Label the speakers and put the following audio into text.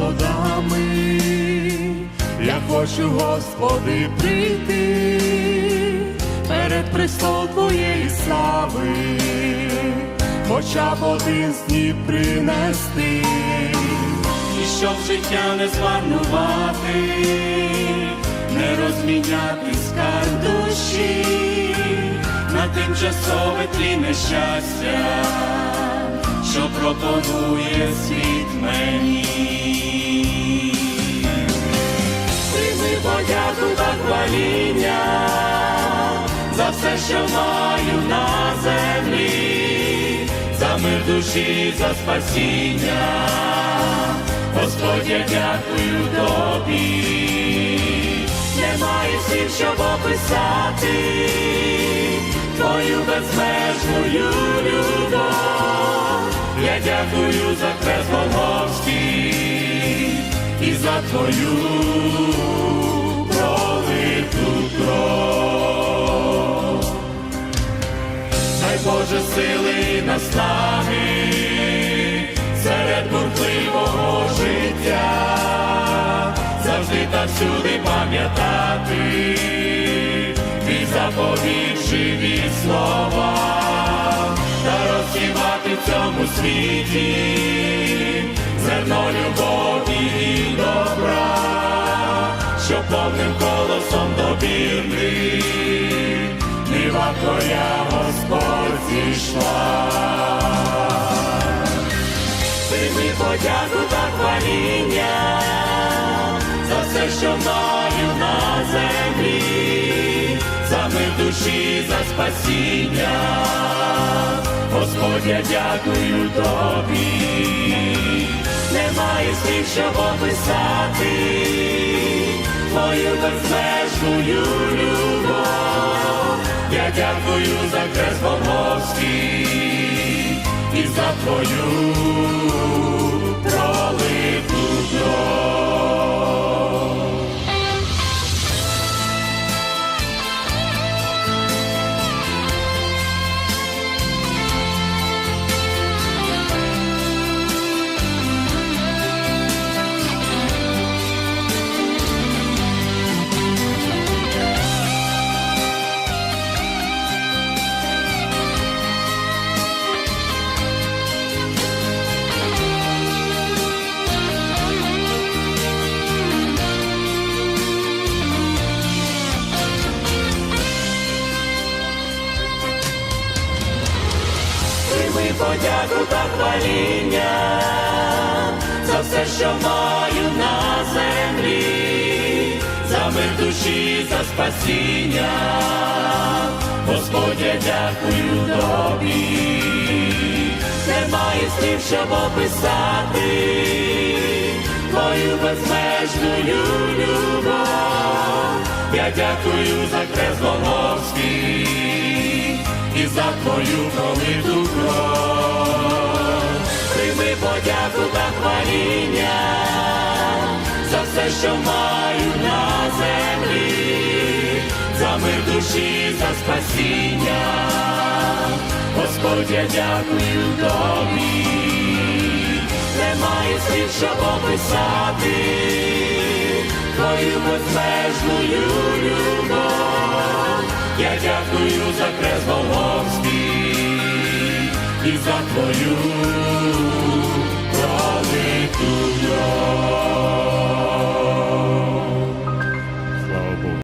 Speaker 1: плодами, я хочу, Господи, прийти перед престол Твоєї слави, хоча б один сніп принести,
Speaker 2: і щоб життя не змарнувати, не розміняти скарб душі на тимчасове тлінне щастя, що пропонує світ мені. Прийми подяку та хваління за все, що маю на землі, за мир душі, за спасіння. Господь, я дякую тобі, немає слів, щоб описати твою безмежну любов. Я дякую за хрест Голгофський і за твою пролиту кров. Дай Боже сили і наслаги серед бурхливого життя, завжди та всюди пам'ятати твій заповіт живі слова та розсівати в цьому світі зерно любові і добра, що повним колосом добірний, нива твоя Господь зійшла. Прийми подяку та хваління за все, що маю на землі, за мир душі, за спасіння. Господь, я дякую тобі, немає слів, щоб описати твою безмежну любов. Я дякую за крест Голгофський і за твою подяку та хваління за все, що маю на землі, за мир душі, за спасіння. Господь, дякую тобі, немає слів, щоб описати твою безмежну любов. Я дякую за крест Голгофський і за твою пролиту кров. Подяку та хваління за все, що маю на землі, за мир душі, за спасіння. Господь, я дякую тобі, немає слів, щоб описати твою безмежну любов. Я дякую за крест Голгофський і за твою Hallelujah.